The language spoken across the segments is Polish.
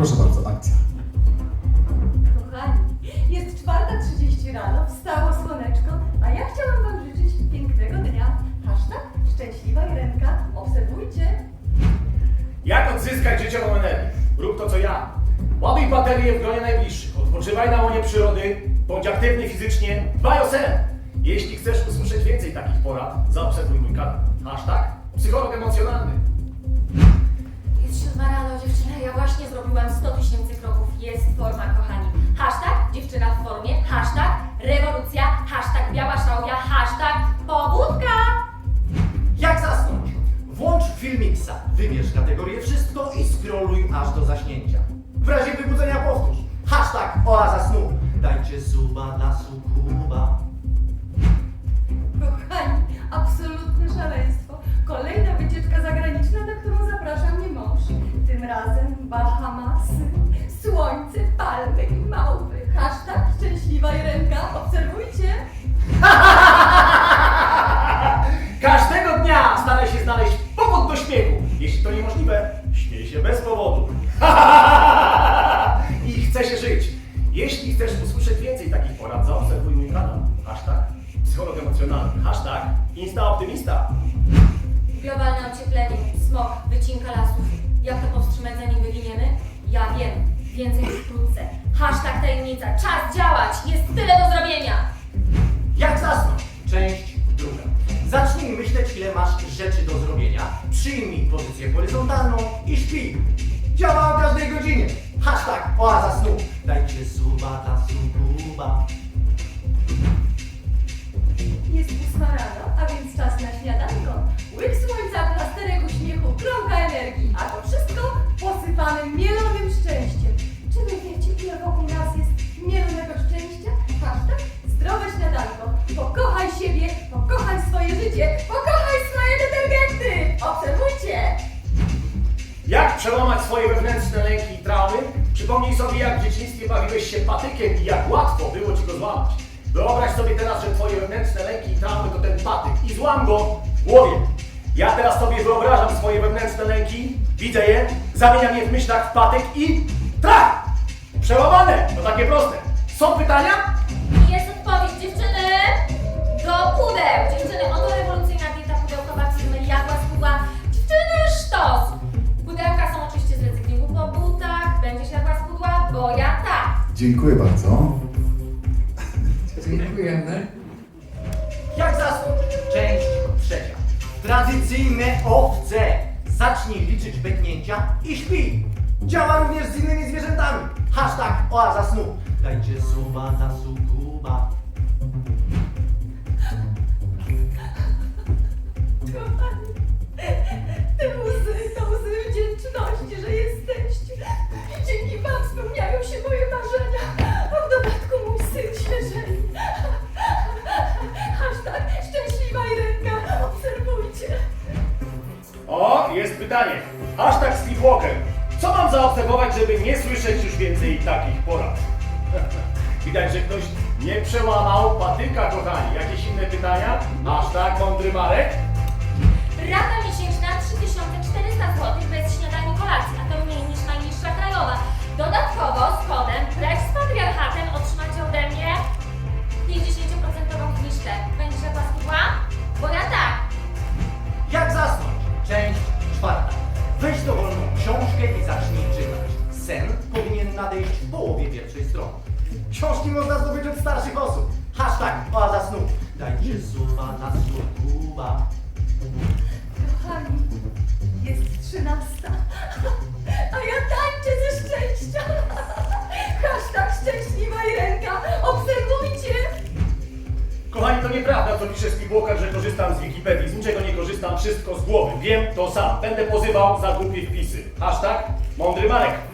Proszę bardzo, akcja. Kochani, jest 4.30 rano, wstało słoneczko, a ja chciałam Wam życzyć pięknego dnia. Hashtag szczęśliwa Irenka. Obserwujcie. Jak odzyskać życiową energię? Rób to co ja. Ładuj baterie w gronie najbliższych, odpoczywaj na łonie przyrody, bądź aktywny fizycznie, dbaj o sen. Jeśli chcesz usłyszeć więcej takich porad, zaobserwuj mój kanał. Hashtag psycholog emocjonalny. Jest siódma rano, dziewczyny, ja właśnie zrobiłam 100 tysięcy kroków. Jest forma, kochani. Hashtag dziewczyna w formie, hashtag rewolucja, hashtag biała szałwia, hashtag pobudka. Jak zasnąć? Włącz Filmixa, wybierz kategorię wszystko i scrolluj aż do zaśnięcia. W razie wybudzenia powtórz. Hashtag oaza snu. Dajcie suba dla sukuba. Bahamasy, słońce, palmy i małpy. Hashtag szczęśliwa Irenka. Obserwujcie. Każdego dnia staraj się znaleźć powód do śmiechu. Jeśli to niemożliwe, śmiej się bez powodu. I chce się żyć. Jeśli chcesz usłyszeć więcej takich porad, zaobserwuj mój kanał. Hashtag psycholog emocjonalny. Hashtag instaoptymista. Globalne ocieplenie, smog, wycinka lasów. Jak to powstrzymać zanim wyginiemy? Ja wiem. Więcej wkrótce. Hashtag tajemnica. Czas działać. Jest tyle do zrobienia. Jak zasnąć? Część druga. Zacznij myśleć, ile masz rzeczy do zrobienia. Przyjmij pozycję horyzontalną i śpi. Działa o każdej godzinie. Hashtag oaza snu. Dajcie suba dla sukuba. Swoje wewnętrzne lęki i traumy? Przypomnij sobie, jak w dzieciństwie bawiłeś się patykiem i jak łatwo było ci go złamać. Wyobraź sobie teraz, że twoje wewnętrzne lęki i traumy to ten patyk i złam go w głowie. Ja teraz sobie wyobrażam swoje wewnętrzne lęki, widzę je, zamieniam je w myślach w patyk i trach! Przełamane! To takie proste. Są pytania? Jest odpowiedź, dziewczyny! Do pudeł! Dziękuję bardzo. Dziękujemy. Jak zasnąć? Część trzecia. Tradycyjne owce. Zacznij liczyć beknięcia i śpi. Działa również z innymi zwierzętami. Hashtag oaza snu. Dajcie suba dla sukuba. Pytanie. Hashtag Sleepwalker. Co mam zaobserwować, żeby nie słyszeć już więcej takich porad? Widać, że ktoś nie przełamał patyka, kochani. Jakieś inne pytania? Hashtag mądry Marek? Rata miesięczna Książki można zdobyć od starszych osób. Hashtag oaza snu. Dajcie suba na sukuba. Kochani, jest trzynasta, a ja tańczę ze szczęścia. Hashtag szczęśliwa Irenka, obserwujcie. Kochani, to nieprawda, co pisze Sleepwalker, że korzystam z Wikipedii. Z niczego nie korzystam, wszystko z głowy. Wiem to sam. Będę pozywał za głupie wpisy. Hashtag mądry Marek.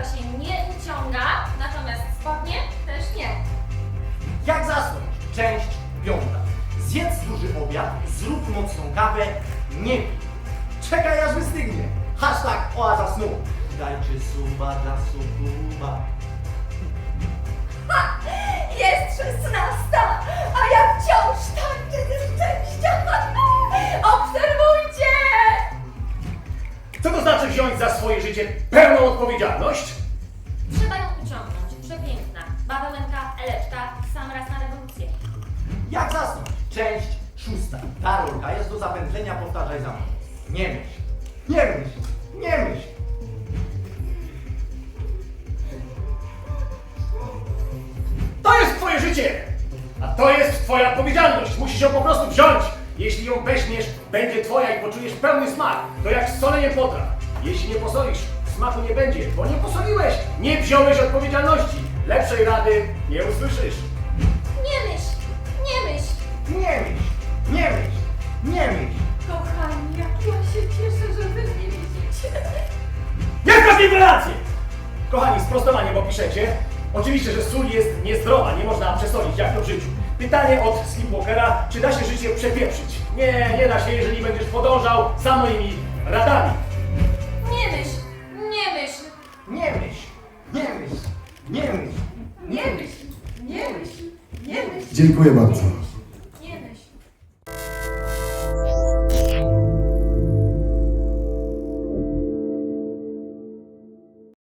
Bluzeczka się nie uciąga, natomiast spodnie też nie. Jak zasnąć? Część piąta. Zjedz duży obiad, zrób mocną kawę, nie pij. Czekaj aż wystygnie. Hashtag oaza snu. Dajcie suba dla sukuba. Za swoje życie pełną odpowiedzialność? Trzeba ją uciągnąć. Przepiękna. Bawełenka, Eleczka, sam raz na rewolucję. Jak zasnąć? Część szósta. Ta rolka jest do zapętlenia, powtarzaj za mną. Nie myśl, nie myśl, nie myśl. To jest twoje życie! A to jest twoja odpowiedzialność. Musisz ją po prostu wziąć. Jeśli ją weźmiesz, będzie twoja i poczujesz pełny smak. To jak solenie potraw. Jeśli nie posolisz, smaku nie będzie, bo nie posoliłeś. Nie wziąłeś odpowiedzialności. Lepszej rady nie usłyszysz. Nie myśl, nie myśl. Nie myśl, nie myśl, nie myśl. Kochani, jak ja się cieszę, że wy mnie widzicie. Jaka rewelacje! Kochani, sprostowanie, bo piszecie. Oczywiście, że sól jest niezdrowa, nie można przesolić, jak to w życiu. Pytanie od Sleepwalkera, czy da się życie przepieprzyć? Nie, nie da się, jeżeli będziesz podążał za moimi radami. Nie myśl, nie myśl, nie myśl. Nie myśl, nie myśl, nie myśl. Dziękuję bardzo.